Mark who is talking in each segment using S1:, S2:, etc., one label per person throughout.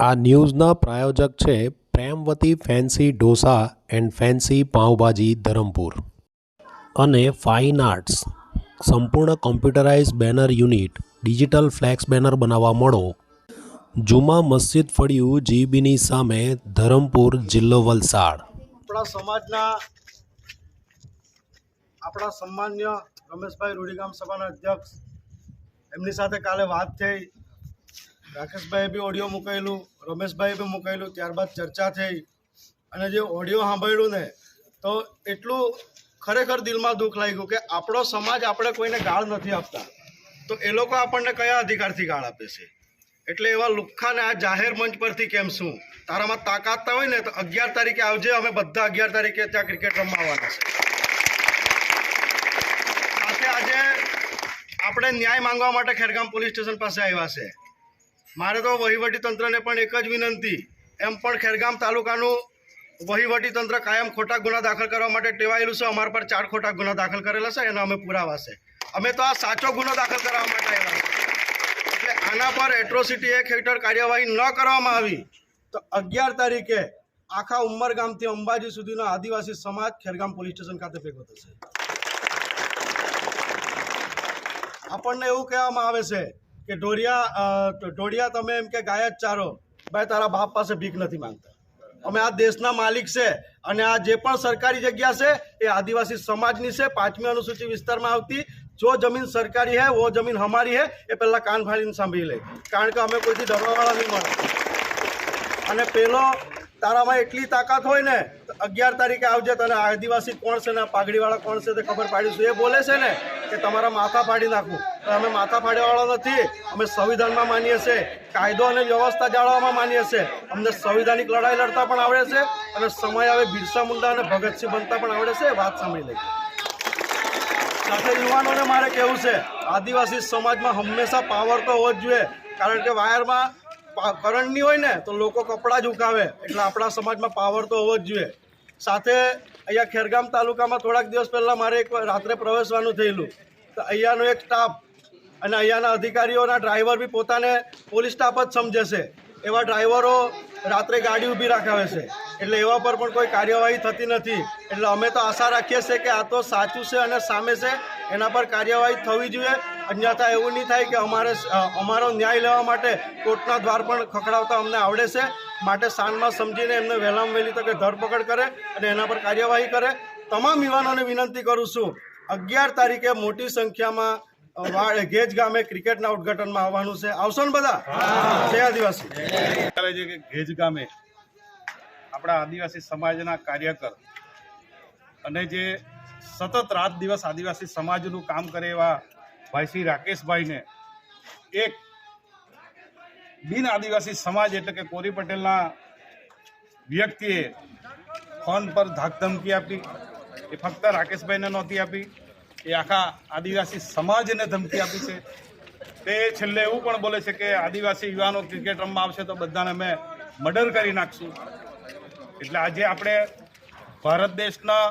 S1: આ ન્યૂઝના પ્રાયોજક છે Premvati fancy dosa and fancy pav bhaji Dharampur. અને ફાઇન આર્ટ્સ. સંપૂર્ણ computerise banner unit, digital flex banner બનાવવા મળો. જુમા મસ્જિદ ફળિયું જીબીની સામે ધરમપુર જિલ્લો વલસાડ.
S2: આપણા સમાજના, આપણા સન્માન્ય રમેશભાઈ રૂડીગામ સભાના અધ્યક્ષ, એમની સાથે કાલે વાત થઈ. રાકેશભાઈએ બી ઓડિયો મૂકેલું રમેશભાઈએ બી મૂકેલું ત્યારબાદ ચર્ચા થઈ. અને જે ઓડિયો સાંભળ્યું ને, તો એટલું ખરેખર દિલમાં દુઃખ લાગ્યું કે આપણો સમાજ આપણે કોઈને ગાળ નથી આપતા. તો એ લોકો આપણને કયા અધિકારથી ગાળ આપે છે? એટલે એવા લુખ્ખાને આ જાહેર મંચ પરથી કેમ શું? તારામાં તાકાત હોય ને, તો અગિયાર તારીખે આવજે, અમે બધા અગિયાર તારીખે ત્યાં ક્રિકેટ રમવા આવવાના છે. સાથે આજે આપણે ન્યાય માંગવા માટે ખેરગામ પોલીસ સ્ટેશન પાસે આવ્યા છે. મારે તો વહીવટી તંત્રને પણ એક જ વિનંતી. એમ પણ ખેરગામ તાલુકાનું વહીવટી તંત્ર કાયમ ખોટા ગુના દાખલ કરવા માટે ટેવાયેલું છે. અમારા પર ચાર ખોટા ગુના દાખલ કરેલા છે. એના અમે પુરાવા છે. અમે તો આ સાચો ગુનો દાખલ કરવા માટે આવ્યા એટલે આના પર એટ્રોસિટી એક હેઠળ કાર્યવાહી ન કરવામાં આવી, તો અગિયાર તારીખે આખા ઉમરગામથી અંબાજી સુધીનો આદિવાસી સમાજ ખેરગામ પોલીસ સ્ટેશન ખાતે ભેગો થશે. આપણને એવું કહેવામાં આવે છે કે ઢોરિયા ઢોરિયા તમે એમ કે ગાય જ ચારો. ભાઈ, તારા બાપ પાસે ભીખ નથી માંગતા. અમે આ દેશના માલિક છે અને આ જે પણ સરકારી જગ્યા છે એ આદિવાસી સમાજની છે, પાંચમી અનુસૂચિ વિસ્તારમાં આવતી. જો જમીન સરકારી હે, વો જમીન હમારી હે, એ પહેલાં કાન ફાડીને સાંભળી લે. કારણ કે અમે કોઈથી ડરવાવાળા નહીં મળે અને પેલો તારામાં એટલી તાકાત હોય ને અગિયાર તારીખે આવજે, તને આદિવાસી કોણ છે ને પાઘડીવાળા કોણ છે તે ખબર પાડીશું. એ બોલે છે ને કે તમારા માથા પાડી નાખું. તો અમે માથા ફાડવાવાળા નથી. અમે સંવિધાનમાં માનીએ છીએ. કાયદો અને વ્યવસ્થા જાળવવામાં માનીએ છીએ. અમને સંવિધાનિક લડાઈ લડતા પણ આવડે છે અને સમય આવે બિરસા મુંડા અને ભગતસિંહ બનતા પણ આવડે છે. વાત સાંભળી લઈ સાથે યુવાનોને મારે કહેવું છે, આદિવાસી સમાજમાં હંમેશા પાવર તો હોવો જ જોઈએ. કારણ કે વાયરમાં કરંટ નહીં હોય ને, તો લોકો કપડાં જ ઉકાવે. એટલે આપણા સમાજમાં પાવર તો હોવો જ જોઈએ. સાથે અહીંયા ખેરગામ તાલુકામાં થોડાક દિવસ પહેલાં મારે એક રાત્રે પ્રવેશવાનું થયેલું. તો અહીંયાનો એક સ્ટાફ અને અહીંયાના અધિકારીઓના ડ્રાઈવર બી પોતાને પોલીસ સ્ટાફ જ સમજે છે એવા ડ્રાઈવરો રાત્રે ગાડી ઊભી રાખાવે છે. એટલે એવા પર પણ કોઈ કાર્યવાહી થતી નથી. એટલે અમે તો આશા રાખીએ છીએ કે આ તો સાચું છે અને સામે છે. એના પર કાર્યવાહી થવી જોઈએ. અન્યથા એવું નહીં થાય કે અમારે અમારો ન્યાય લેવા માટે કોર્ટના દ્વાર પણ ખખડાવતા અમને આવડે છે. માટે સાંજમાં સમજીને એમને વહેલામાં વહેલી તકે ધરપકડ કરે અને એના પર કાર્યવાહી કરે. તમામ યુવાનોને વિનંતી કરું છું, અગિયાર તારીખે મોટી સંખ્યામાં ગેજ ગામે ક્રિકેટના ઉદ્ઘાટનમાં આવવાનું છે. આવશો ને બધા? જય આદિવાસી.
S3: કે ગેજ ગામે આપણા આદિવાસી સમાજના કાર્યકર અને જે સતત રાત દિવસ આદિવાસી સમાજનું કામ કરે એવા ભાઈ શ્રી રાકેશભાઈને એક બિન આદિવાસી સમાજ એટલે કે કોરી પટેલના વ્યક્તિએ ફોન પર ધાકધમકી આપી. એ ફક્ત રાકેશભાઈને નહોતી આપી. એ આખા આદિવાસી સમાજને ધમકી આપી છે. તે છેલ્લે એવું પણ બોલે છે કે આદિવાસી યુવાનો ક્રિકેટ રમવા આવશે તો બધાને અમે મર્ડર કરી નાખશું. એટલે આજે આપણે ભારત દેશના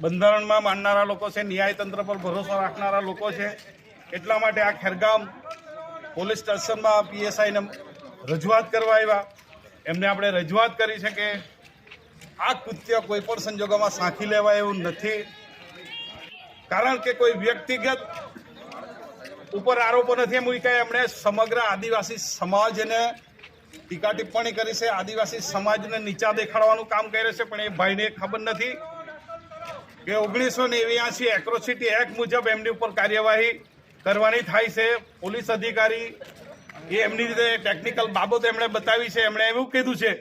S3: બંધારણમાં માનનારા લોકો છે, ન્યાયતંત્ર પર ભરોસો રાખનારા લોકો છે, એટલા માટે આ ખેરગામ પોલીસ સ્ટેશનમાં પીએસઆઈને રજૂઆત કરવા આવ્યા. એમને આપણે રજૂઆત કરી છે કે આ કૃત્ય કોઈ પણ સંજોગોમાં સાંખી લેવાય એવું નથી. કારણ કે કોઈ વ્યક્તિગત ઉપર આરોપો નથી એમ મૂક્યા એમણે સમગ્ર આદિવાસી સમાજને ટીકા ટિપ્પણી કરી છે. આદિવાસી સમાજને નીચા દેખાડવાનું કામ કર્યું છે, પણ એ ભાઈને ખબર નથી કે ઓગણીસો નેવ્યાસી એક્રોસિટી એક્ટ મુજબ એમની ઉપર કાર્યવાહી કરવાની થાય છે. પોલીસ અધિકારી એ એમની રીતે ટેકનિકલ બાબત એમણે બતાવી છે. એમણે એવું કીધું છે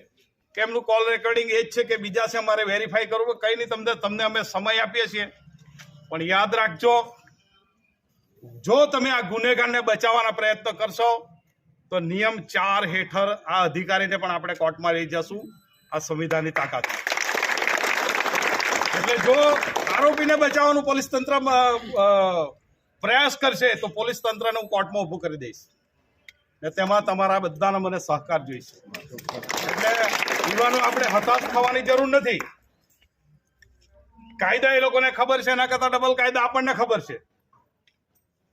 S3: કે એમનું કોલ રેકોર્ડિંગ એ જ છે કે બીજા છે, અમારે વેરીફાઈ કરવું. કંઈ નહીં, તમને તમને અમે સમય આપીએ છીએ. પણ યાદ રાખજો, જો તમે આ ગુનેગારને બચાવવાના પ્રયત્ન કરશો, તો નિયમ ચાર હેઠળ આ અધિકારીને પણ આપણે કોર્ટમાં લઈ જશું. આ સંવિધાનની તાકાત. એટલે જો આરોપીને બચાવવાનું પોલીસ તંત્ર પ્રયાસ કરશે, તો પોલીસ તંત્રને હું કોર્ટમાં ઊભું કરી દઈશ. ને તેમાં તમારા બધાનો મને સહકાર જોઈશે. એટલે યુવાનો, આપણે હતાશ થવાની જરૂર નથી. કાયદા એ લોકોને ખબર છે, એના કરતા ડબલ કાયદા આપણને ખબર છે.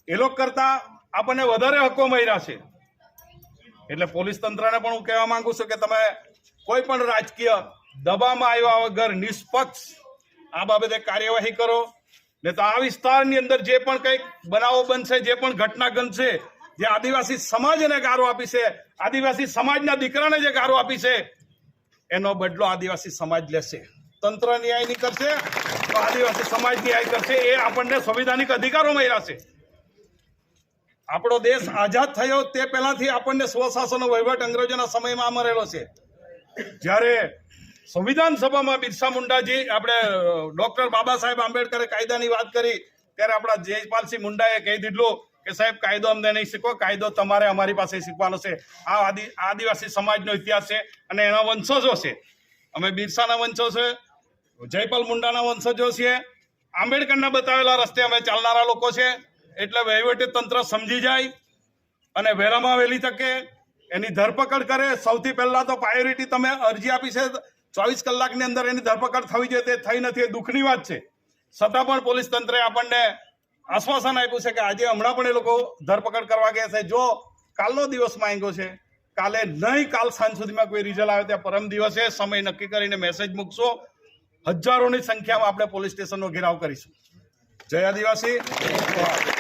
S3: એ લોકો કરતા આપણને વધારે હકો મળ્યા છે. એટલે પોલીસ તંત્રને પણ હું કહેવા માંગુ છું કે તમે કોઈ પણ રાજકીય દબાવમાં આવ્યા વગર નિષ્પક્ષ, આ બાબતે કાર્યવાહી કરો. ને તો આ વિસ્તારની અંદર જે પણ કંઈક બનાવો બનશે, જે પણ ઘટના બનશે જે આદિવાસી સમાજને ગારો આપી છે, આદિવાસી સમાજના દીકરાને જે ગારો આપી છે, એનો બદલો આદિવાસી સમાજ લેશે. તંત્ર ન્યાય કરશે, તો આદિવાસી સમાજ ન્યાય કરશે, એ આપણને સંવિધાનિક અધિકારો મળ્યા છે. આપણો દેશ આઝાદ થયો તે પહેલાથી આપણને સ્વશાસનનો વહીવટ અંગ્રેજોના સમયમાં મરેલો છે. જ્યારે સંવિધાન સભામાં બિરસા મુંડાજી, આપણે ડોક્ટર બાબા સાહેબ આંબેડકરે કાયદાની વાત કરી, ત્યારે આપણા જયપાલસિંહ મુંડાએ કહી દીધું કે, સાહેબ, કાયદો અમને નહીં શીખો કાયદો તમારે અમારી પાસે શીખવાનો છે. આ આદિ, આદિવાસી સમાજનો ઇતિહાસ છે અને એના વંશજો છે. અમે બિરસાના વંશો છે જયપાલ મુંડાના વંશજો છીએ. આંબેડકરના બતાવેલા રસ્તે અમે ચાલનારા લોકો છે એટલે વહીવટી તંત્ર સમજી જાય અને વહેલામાં વહેલી તકે એની ધરપકડ કરે. સૌથી પહેલાં તો પ્રાયોરિટી તમે અરજી આપી છે. ચોવીસ કલાકની અંદર એની ધરપકડ થવી જોઈએ. તે થઈ નથી એ દુઃખની વાત છે. છતાં પણ પોલીસ તંત્રે આપણને આશ્વાસન આપ્યું છે કે આજે હમણાં પણ એ લોકો ધરપકડ કરવા ગયા છે. જો કાલનો દિવસ માંગ્યો છે, કાલે નહીં, કાલ સાંજ સુધીમાં કોઈ રિઝલ્ટ આવે ત્યાં પરમ દિવસે. સમય નક્કી કરીને મેસેજ મૂકશો. હજારોની સંખ્યામાં આપણે પોલીસ સ્ટેશનનો ઘેરાવ કરીશું. જય આદિવાસી.